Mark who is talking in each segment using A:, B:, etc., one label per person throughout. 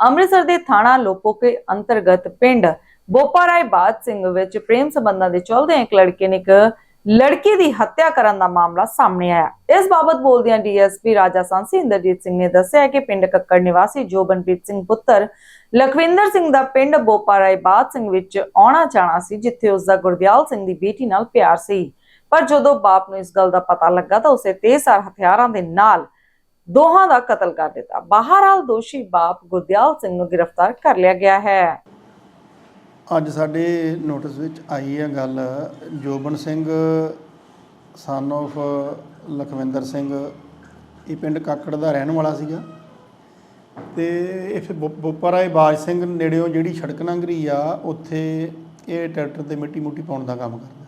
A: ਅੰਮ੍ਰਿਤਸਰ ਦੇ ਥਾਣਾ ਲੋਪੋਕੇ ਅੰਤਰਗਤ ਪਿੰਡ ਬੋਪਾਰਾਏ ਬਾਦ ਸਿੰਘ ਵਿੱਚ ਪ੍ਰੇਮ ਸੰਬੰਧਾਂ ਦੇ ਚਲਦੇ ਇੱਕ ਲੜਕੇ ਨੇ ਇੱਕ ਲੜਕੀ ਦੀ ਹੱਤਿਆ ਕਰਨ ਦਾ ਮਾਮਲਾ ਸਾਹਮਣੇ ਆਇਆ। ਇਸ ਬਾਬਤ ਬੋਲਦਿਆਂ ਡੀਐਸਪੀ ਰਾਜਾ ਸਾਂਸੀ ਇੰਦਰਜੀਤ ਸਿੰਘ ਨੇ ਦੱਸਿਆ ਕਿ ਪਿੰਡ ਕੱਕੜ ਨਿਵਾਸੀ ਜੋਬਨਪ੍ਰੀਤ ਸਿੰਘ ਪੁੱਤਰ, ਲਖਵਿੰਦਰ ਸਿੰਘ ਦਾ ਪਿੰਡ ਬੋਪਾਰਾਏ ਬਾਦ ਸਿੰਘ ਵਿੱਚ ਆਉਣਾ ਜਾਣਾ ਸੀ, ਜਿੱਥੇ ਉਸ ਦਾ ਗੁਰਦਿਆਲ ਸਿੰਘ ਦੀ ਬੇਟੀ ਨਾਲ ਪਿਆਰ ਸੀ। ਪਰ ਜਦੋਂ ਬਾਪ ਨੂੰ ਇਸ ਗੱਲ ਦਾ ਪਤਾ ਲੱਗਾ ਤਾਂ ਉਸੇ ਤੇਜ਼ਧਾਰ ਹਥਿਆਰਾਂ ਦੇ ਨਾਲ ਦੋਹਾਂ ਦਾ ਕਤਲ ਕਰ ਦਿੱਤਾ। ਬਹਰਹਾਲ ਦੋਸ਼ੀ ਬਾਪ ਗੁਰਦਿਆਲ ਸਿੰਘ ਨੂੰ ਗ੍ਰਿਫਤਾਰ ਕਰ ਲਿਆ ਗਿਆ ਹੈ।
B: ਅੱਜ ਸਾਡੇ ਨੋਟਿਸ ਵਿੱਚ ਆਈ ਹੈ ਗੱਲ, ਜੋਬਨ ਸਿੰਘ ਸਨ of ਲਖਵਿੰਦਰ ਸਿੰਘ, ਇਹ ਪਿੰਡ ਕਾਕੜ ਦਾ ਰਹਿਣ ਵਾਲਾ ਸੀਗਾ। ਤੇ ਇਹ ਬੋਪਰਾਏ ਬਾਜ ਸਿੰਘ ਨੇੜਿਓਂ ਜਿਹੜੀ ਸੜਕ ਲੰਘਰੀ ਆ, ਉੱਥੇ ਇਹ ਟਰੈਕਟਰ ਤੇ ਮਿੱਟੀ ਮੁੱਟੀ ਪਾਉਣ ਦਾ ਕੰਮ ਕਰਦਾ।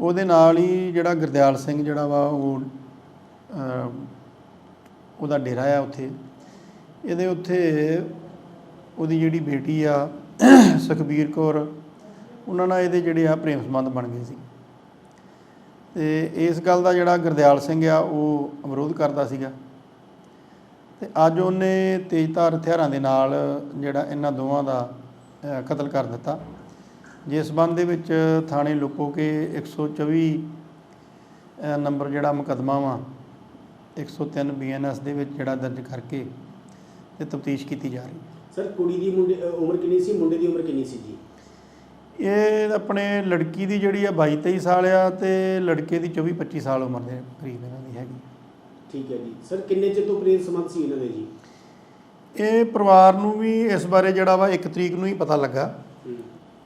B: ਉਹਦੇ ਨਾਲ ਹੀ ਜਿਹੜਾ ਗੁਰਦਿਆਲ ਸਿੰਘ ਜਿਹੜਾ ਵਾ, ਉਹ ਉਹਦਾ ਡੇਰਾ ਆ ਉੱਥੇ। ਇਹਦੇ ਉੱਥੇ ਉਹਦੀ ਜਿਹੜੀ ਬੇਟੀ ਆ ਸੁਖਬੀਰ ਕੌਰ ਉਹਨਾਂ ਨਾਲ ਇਹਦੇ ਜਿਹੜੇ ਆ ਪ੍ਰੇਮ ਸੰਬੰਧ ਬਣ ਗਏ ਸੀ। ਤੇ ਇਸ ਗੱਲ ਦਾ ਜਿਹੜਾ ਗੁਰਦਿਆਲ ਸਿੰਘ ਆ ਉਹ ਵਿਰੋਧ ਕਰਦਾ ਸੀਗਾ। ਤੇ ਅੱਜ ਉਹਨੇ ਤੇਜ਼ਧਾਰ ਹਥਿਆਰਾਂ ਦੇ ਨਾਲ ਜਿਹੜਾ ਇਹਨਾਂ ਦੋਵਾਂ ਦਾ ਕਤਲ ਕਰ ਦਿੱਤਾ। ਜਿਸ ਸੰਬੰਧ ਦੇ ਵਿੱਚ ਥਾਣੇ ਲੁਕੋ ਕੇ 124 ਅ, ਨੰਬਰ ਜਿਹੜਾ ਮੁਕੱਦਮਾ ਵਾ 103 ਬੀਐਨਐਸ ਦੇ ਵਿੱਚ ਜਿਹੜਾ ਦਰਜ ਕਰਕੇ ਤੇ ਤਫਤੀਸ਼ ਕੀਤੀ ਜਾ ਰਹੀ। ਹੈ
C: ਸਰ ਕੁੜੀ ਦੀ ਮੁੰਡੇ ਅ, ਉਮਰ ਕਿੰਨੀ ਸੀ? ਮੁੰਡੇ ਦੀ ਉਮਰ ਕਿੰਨੀ ਸੀ ਜੀ?
B: ਇਹ ਆਪਣੇ ਲੜਕੀ ਦੀ ਜਿਹੜੀ ਆ 22 23 ਸਾਲ ਆ ਤੇ ਲੜਕੇ ਦੀ 24 25 ਸਾਲ ਉਮਰ ਦੇ ਕਰੀਬ ਇਹਨਾਂ ਦੀ ਹੈਗੀ।
C: ਠੀਕ ਹੈ ਜੀ। ਸਰ ਕਿੰਨੇ ਚਿਰ ਤੋਂ ਪ੍ਰੇਮ ਸੰਬੰਧ ਸੀ ਇਹਨਾਂ ਦੇ ਜੀ?
B: ਇਹ ਪਰਿਵਾਰ ਨੂੰ ਵੀ ਇਸ ਬਾਰੇ ਜਿਹੜਾ ਵਾ 1 ਤਰੀਕ ਨੂੰ ਹੀ ਪਤਾ ਲੱਗਾ।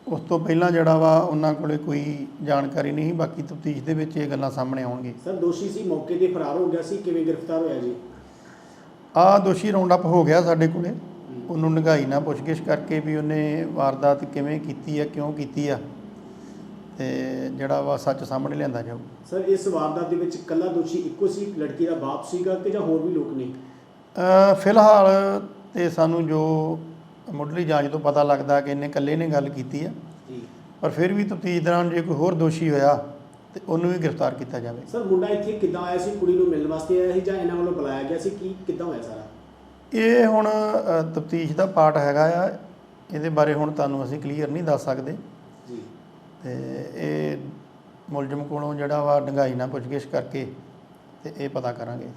B: ਉਸ ਤੋਂ ਪਹਿਲਾਂ ਜਿਹੜਾ ਵਾ ਉਹਨਾਂ ਕੋਲੇ ਕੋਈ ਜਾਣਕਾਰੀ ਨਹੀਂ ਬਾਕੀ ਤਫਤੀਸ਼ ਦੇ ਵਿੱਚ ਇਹ ਗੱਲਾਂ ਸਾਹਮਣੇ ਆਉਣਗੀਆਂ।
C: ਸਰ ਦੋਸ਼ੀ ਸੀ ਮੌਕੇ ਤੇ ਫਰਾਰ ਹੋ ਗਿਆ ਸੀ ਕਿਵੇਂ ਗ੍ਰਿਫਤਾਰ ਹੋਇਆ ਜੀ?
B: ਆ ਦੋਸ਼ੀ ਰਾਉਂਡ ਅਪ ਹੋ ਗਿਆ ਸਾਡੇ ਕੋਲੇ। ਉਹਨੂੰ ਨਿਗਾਈ ਨਾਲ ਪੁੱਛਗਿੱਛ ਕਰਕੇ ਵੀ ਉਹਨੇ ਵਾਰਦਾਤ ਕਿਵੇਂ ਕੀਤੀ ਆ ਕਿਉਂ ਕੀਤੀ ਆ ਤੇ ਜਿਹੜਾ ਵਾ ਸੱਚ ਸਾਹਮਣੇ ਲਿਆਂਦਾ ਜਾਊ।
C: ਸਰ ਇਸ ਵਾਰਦਾਤ ਦੇ ਵਿੱਚ ਇਕੱਲਾ ਦੋਸ਼ੀ ਇੱਕੋ ਸੀ ਲੜਕੀ ਦਾ ਬਾਪ ਸੀਗਾ ਕਿ ਜਾਂ ਹੋਰ ਵੀ ਲੋਕ ਨੇ?
B: ਫਿਲਹਾਲ ਤੇ ਸਾਨੂੰ ਜੋ ਮੁੱਢਲੀ ਜਾਂਚ ਤੋਂ ਪਤਾ ਲੱਗਦਾ ਕਿ ਇਹਨੇ ਇਕੱਲੇ ਨੇ ਗੱਲ ਕੀਤੀ ਆ।
C: ਜੀ।
B: ਪਰ ਫਿਰ ਵੀ ਤਫਤੀਸ਼ ਦੌਰਾਨ ਜੇ ਕੋਈ ਹੋਰ ਦੋਸ਼ੀ ਹੋਇਆ ਤੇ ਉਹਨੂੰ ਵੀ ਗ੍ਰਿਫਤਾਰ ਕੀਤਾ ਜਾਵੇ।
C: ਸਰ ਮੁੰਡਾ ਇੱਥੇ ਕਿੱਦਾਂ ਆਇਆ ਸੀ? ਕੁੜੀ ਨੂੰ ਮਿਲਣ ਵਾਸਤੇ ਆਇਆ ਸੀ ਜਾਂ ਇਹਨਾਂ ਵੱਲੋਂ ਬੁਲਾਇਆ ਗਿਆ ਸੀ? ਕੀ ਕਿੱਦਾਂ ਹੋਇਆ ਸਾਰਾ?
B: ਇਹ ਹੁਣ ਤਫਤੀਸ਼ ਦਾ ਪਾਰਟ ਹੈਗਾ ਆ। ਇਹਦੇ ਬਾਰੇ ਹੁਣ ਤੁਹਾਨੂੰ ਅਸੀਂ ਕਲੀਅਰ ਨਹੀਂ ਦੱਸ ਸਕਦੇ।
C: ਜੀ।
B: ਤੇ ਇਹ ਮੁਲਜ਼ਮ ਕੋਲੋਂ ਜਿਹੜਾ ਵਾ ਡੰਗਾਈ ਨਾਲ ਪੁੱਛਗਿੱਛ ਕਰਕੇ ਤੇ ਇਹ ਪਤਾ ਕਰਾਂਗੇ।